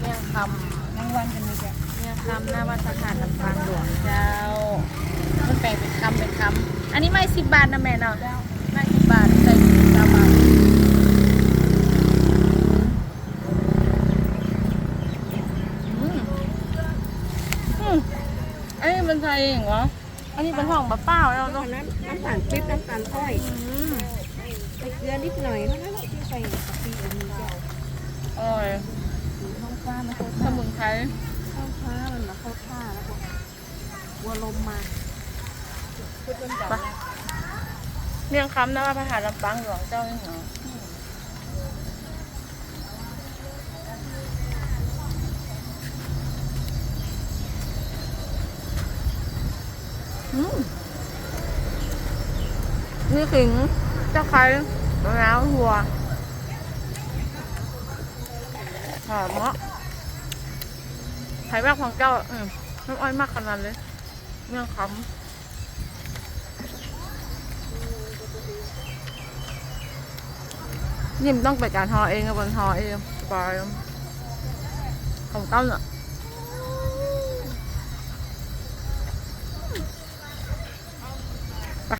เมี่ยงครางวัลกันมีแกำเมี่ยงคำหน้าวัดพระธาตุลำปางหลวงเจ้า มันแบ่งเป็นคำเป็นคำอันนี้ไม่สิบบาทนะแม่เนาะไม่สิบบาทใส่ถุงเก้าบาทอันนี้เป็นไทยเองเหรอ อันนี้เป็นห้องบะเป้าแล้วตอเนาะน้ำตาลปิ๊บน้ำตาลอ้อยใส่เกลือนิดหน่อยเท่านั้นแหละที่ใส่กะปิอันนี้แก อร่อย ท้องฟ้า มันเข้าสมุนไพรท้องฟ้ามันมาเข้าท่าแล้วก็วัวลมมาพุทธวันจันทร์เมี่ยงคำนะว่าพระธาลำปางหลวงเจ้านี่เหรออืมนี่ขิงตะไคร้มะนาวหัวหอมเนาะ ไข่แม่ของเจ้า อืมน้ำอ้อยมากขนาดเลย เมืองคำนี่มันต้องไปการทอเองกับบนทอเองสบายของตั้มอะ